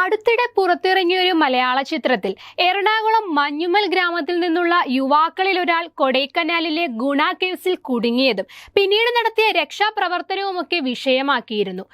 അടുത്തിടെ പുറത്തിറങ്ങിയ ഒരു മലയാള ചിത്രത്തിൽ എറണാകുളം മഞ്ഞുമൽ ഗ്രാമത്തിൽ നിന്നുള്ള യുവാക്കളിൽ ഒരാൾ കൊടൈക്കനാലിലെ ഗുണ കേസിൽ കുടുങ്ങിയതും പിന്നീട് നടത്തിയ രക്ഷാപ്രവർത്തനവുമൊക്കെ വിഷയമാക്കിയിരുന്നു.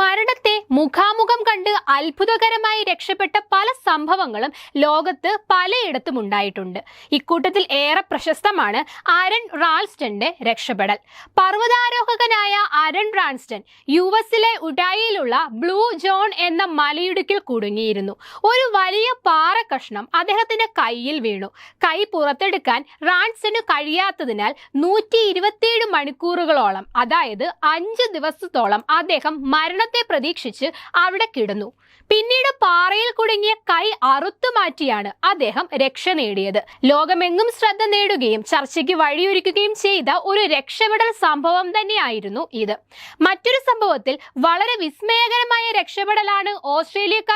മരണത്തെ മുഖാമുഖം കണ്ട് അത്ഭുതകരമായി രക്ഷപ്പെട്ട പല സംഭവങ്ങളും ലോകത്ത് പലയിടത്തും ഉണ്ടായിട്ടുണ്ട്. ഇക്കൂട്ടത്തിൽ ഏറെ പ്രശസ്തമാണ് അരൺ റാൾസ്റ്റന്റെ രക്ഷപ്പെടൽ. പർവതാരോഹകനായ അരൺ റാൻസ്റ്റൻ യു എസിലെ ഉഡായിലുള്ള ബ്ലൂ ജോൺ എന്ന മലയിടുക്കിൽ കുടുങ്ങിയിരുന്നു. ഒരു വലിയ പാറ കഷ്ണം അദ്ദേഹത്തിന്റെ കയ്യിൽ വീണു. കൈ പുറത്തെടുക്കാൻ റാൻസിന് കഴിയാത്തതിനാൽ നൂറ്റി ഇരുപത്തിയേഴ് മണിക്കൂറുകളോളം അതായത് അഞ്ച് ദിവസത്തോളം അദ്ദേഹം മരണത്തെ പ്രതീക്ഷിച്ച് അവിടെ കിടന്നു. പിന്നീട് പാറയിൽ കുടുങ്ങിയ കൈ അറുത്തു മാറ്റിയാണ് അദ്ദേഹം രക്ഷ നേടിയത്. ലോകമെങ്ങും ശ്രദ്ധ നേടുകയും ചർച്ചയ്ക്ക് വഴിയൊരുക്കുകയും ചെയ്ത ഒരു രക്ഷപ്പെടൽ സംഭവം തന്നെയായിരുന്നു ഇത്. മറ്റൊരു സംഭവത്തിൽ വളരെ വിസ്മയകരമായ രക്ഷപ്പെടലാണ്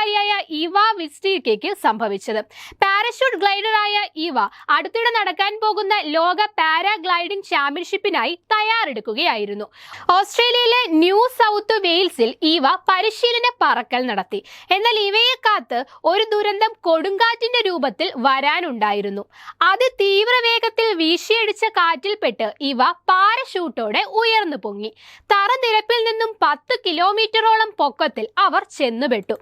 ഓസ്ട്രേലിയക്കാരിയായ ഇവ വിസ്റ്റിക്കയ്ക്ക് സംഭവിച്ചത്. പാരഷൂട്ട് ഗ്ലൈഡറായ ഇവ അടുത്തിടെ നടക്കാൻ പോകുന്ന ലോക പാരാഗ്ലൈഡിംഗ് ചാമ്പ്യൻഷിപ്പിനായി തയ്യാറെടുക്കുകയായിരുന്നു. ഓസ്ട്രേലിയയിലെ ന്യൂ സൗത്ത് വെയിൽസിൽ ഇവ പരിശീലന പറക്കൽ നടത്തി. എന്നാൽ ഇവയെ കാത്ത് ഒരു ദുരന്തം കൊടുങ്കാറ്റിന്റെ രൂപത്തിൽ വരാനുണ്ടായിരുന്നു. അതിതീവ്ര വേഗത്തിൽ വീശിയടിച്ച കാറ്റിൽപ്പെട്ട് ഇവ പാരഷൂട്ടോടെ ഉയർന്നു പൊങ്ങി. തറനിരപ്പിൽ നിന്നും പത്ത് കിലോമീറ്ററോളം പൊക്കത്തിൽ അവർ ചെന്നുപെട്ടു.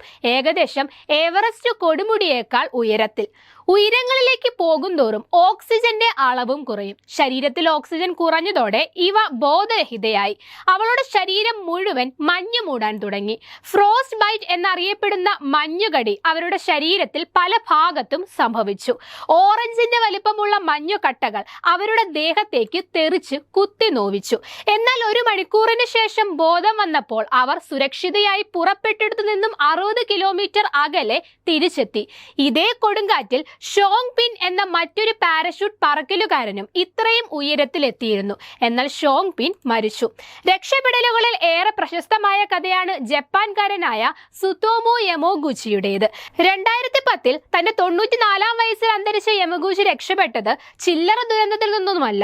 ഏകദേശം എവറസ്റ്റ് കൊടുമുടിയേക്കാൾ ഉയരത്തിൽ. ഉയരങ്ങളിലേക്ക് പോകുന്തോറും ഓക്സിജന്റെ അളവും കുറയും. ശരീരത്തിൽ ഓക്സിജൻ കുറഞ്ഞതോടെ ഇവ ബോധരഹിതയായി. അവളുടെ ശരീരം മുഴുവൻ മഞ്ഞ് മൂടാൻ തുടങ്ങി. ഫ്രോസ്റ്റ് ബൈറ്റ് എന്നറിയപ്പെടുന്ന മഞ്ഞുകടി അവരുടെ ശരീരത്തിൽ പല ഭാഗത്തും സംഭവിച്ചു. ഓറഞ്ചിന്റെ വലിപ്പമുള്ള മഞ്ഞുകട്ടകൾ അവരുടെ ദേഹത്തേക്ക് തെറിച്ച് കുത്തി നോവിച്ചു. എന്നാൽ ഒരു മണിക്കൂറിന് ശേഷം ബോധം വന്നപ്പോൾ അവർ സുരക്ഷിതയായി പുറപ്പെട്ടിടത്തു നിന്നും അറുപത് കിലോമീറ്റർ അകലെ തിരിച്ചെത്തി. ഇതേ കൊടുങ്കാറ്റിൽ ഷോങ് പിൻ എന്ന മറ്റൊരു പാരഷൂട്ട് പറക്കലുകാരനും ഇത്രയും ഉയരത്തിലെത്തിയിരുന്നു. എന്നാൽ ഷോങ് പിൻ മരിച്ചു. രക്ഷപ്പെടലുകളിൽ ഏറെ പ്രശസ്തമായ കഥയാണ് ജപ്പാൻകാരനായ സുതോമോ യമോഗുച്ചിയുടേത് രണ്ടായിരത്തി പത്തിൽ തന്റെ തൊണ്ണൂറ്റിനാലാം വയസ്സിൽ അന്തരിച്ച യമഗൂച്ചി രക്ഷപ്പെട്ടത് ചില്ലറ ദുരന്തത്തിൽ നിന്നൊന്നുമല്ല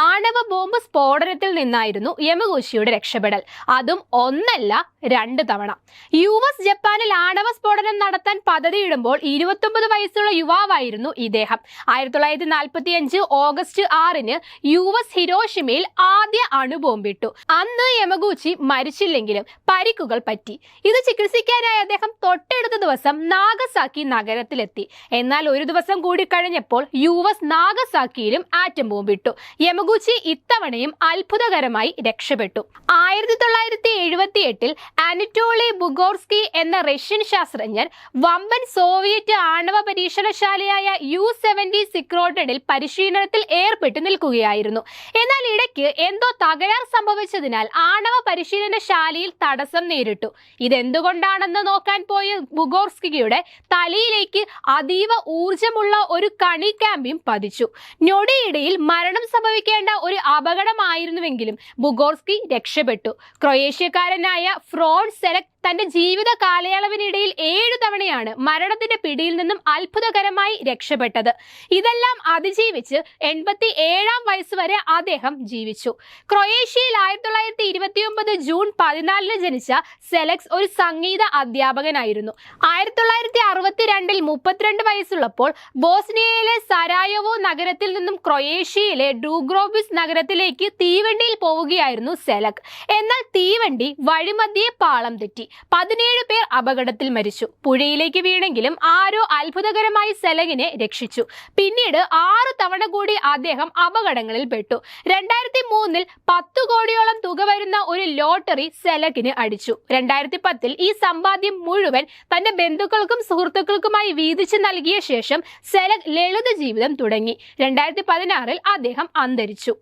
ആണവ ബോംബ് സ്ഫോടനത്തിൽ നിന്നായിരുന്നു യമഗൂച്ചിയുടെ രക്ഷപ്പെടൽ. അതും ഒന്നല്ല രണ്ട് തവണ. യു എസ് ജപ്പാനിൽ ആണവ സ്ഫോടനം നടത്താൻ പദ്ധതിയിടുമ്പോൾ ഇരുപത്തൊമ്പത് വയസ്സുള്ള യുവാവായിരുന്നു ഇദ്ദേഹം. ആയിരത്തി തൊള്ളായിരത്തി നാൽപ്പത്തി അഞ്ച് ഓഗസ്റ്റ് ആറിന് യു എസ് ഹിരോഷിമയിൽ ആദ്യ അണുബോംബിട്ടു. അന്ന് യമഗൂച്ചി മരിച്ചില്ലെങ്കിലും പരിക്കുകൾ പറ്റി. ഇത് ചികിത്സിക്കാനായി അദ്ദേഹം തൊട്ടടുത്ത ദിവസം നാഗസാക്കി നഗരത്തിലെത്തി. എന്നാൽ ഒരു ദിവസം കൂടി കഴിഞ്ഞപ്പോൾ യു എസ് നാഗസാക്കിയിലും ആറ്റം ബോംബിട്ടു. യമഗൂച്ചി ഇത്തവണയും അത്ഭുതകരമായി രക്ഷപ്പെട്ടു. ആയിരത്തി തൊള്ളായിരത്തി എഴുപത്തി എട്ടിൽ അനിറ്റോളി ബുഗോർസ്കി എന്ന റഷ്യൻ ശാസ്ത്രജ്ഞർ വമ്പൻ സോവിയറ്റ് ആണവ പരീക്ഷണശാലയായ യു സെവന്റി സിക്രോട്ടഡിൽ പരിശീലനത്തിൽ ഏർപ്പെട്ടു നിൽക്കുകയായിരുന്നു. എന്നാൽ ഇടയ്ക്ക് എന്തോ തകരാർ സംഭവിച്ചതിനാൽ ആണവ പരിശീലനശാലയിൽ തടസ്സം നേരിട്ടു. ഇതെന്തുകൊണ്ടാണെന്ന് നോക്കാൻ പോയ ബുഗോർസ്കിയുടെ തലയിലേക്ക് അതീവ ഊർജമുള്ള ഒരു കണി ക്യാമ്പിയും പതിച്ചു. ഞൊടിയിടയിൽ മരണം സംഭവിക്കേണ്ട ഒരു അപകടമായിരുന്നുവെങ്കിലും ബുഗോർസ്കി രക്ഷപ്പെട്ടു. ക്രൊയേഷ്യക്കാരനായ ഫ്രോഡ് സെലക്ട് തന്റെ ജീവിത കാലയളവിനിടയിൽ ഏഴു തവണയാണ് മരണത്തിന്റെ പിടിയിൽ നിന്നും അത്ഭുതകരമായി രക്ഷപ്പെട്ടത്. ഇതെല്ലാം അതിജീവിച്ച് എൺപത്തി ഏഴാം വയസ്സ് വരെ അദ്ദേഹം ജീവിച്ചു. ക്രൊയേഷ്യയിൽ ആയിരത്തി തൊള്ളായിരത്തി ഇരുപത്തി ഒമ്പത് ജൂൺ പതിനാലിന് ജനിച്ച സെലക്സ് ഒരു സംഗീത അധ്യാപകനായിരുന്നു. ആയിരത്തി തൊള്ളായിരത്തി അറുപത്തിരണ്ടിൽ മുപ്പത്തിരണ്ട് വയസ്സുള്ളപ്പോൾ ബോസ്നിയയിലെ സരായവോ നഗരത്തിൽ നിന്നും ക്രൊയേഷ്യയിലെ ഡൂഗ്രോബിസ് നഗരത്തിലേക്ക് തീവണ്ടിയിൽ പോവുകയായിരുന്നു സെലക്. എന്നാൽ തീവണ്ടി വഴിമധ്യേ പാളം തെറ്റി. പതിനേഴ് പേർ അപകടത്തിൽ മരിച്ചു. പുഴയിലേക്ക് വീണെങ്കിലും ആരോ അത്ഭുതകരമായി സെലഗിനെ രക്ഷിച്ചു. പിന്നീട് ആറു തവണ കൂടി അദ്ദേഹം അപകടങ്ങളിൽ പെട്ടു. രണ്ടായിരത്തി മൂന്നിൽ പത്തു കോടിയോളം തുക വരുന്ന ഒരു ലോട്ടറി സെലഗിന് അടിച്ചു. രണ്ടായിരത്തി പത്തിൽ ഈ സമ്പാദ്യം മുഴുവൻ തന്റെ ബന്ധുക്കൾക്കും സുഹൃത്തുക്കൾക്കുമായി വീതിച്ചു നൽകിയ ശേഷം സെലഗ് ലളിത ജീവിതം തുടങ്ങി. രണ്ടായിരത്തി പതിനാറിൽ അദ്ദേഹം അന്തരിച്ചു.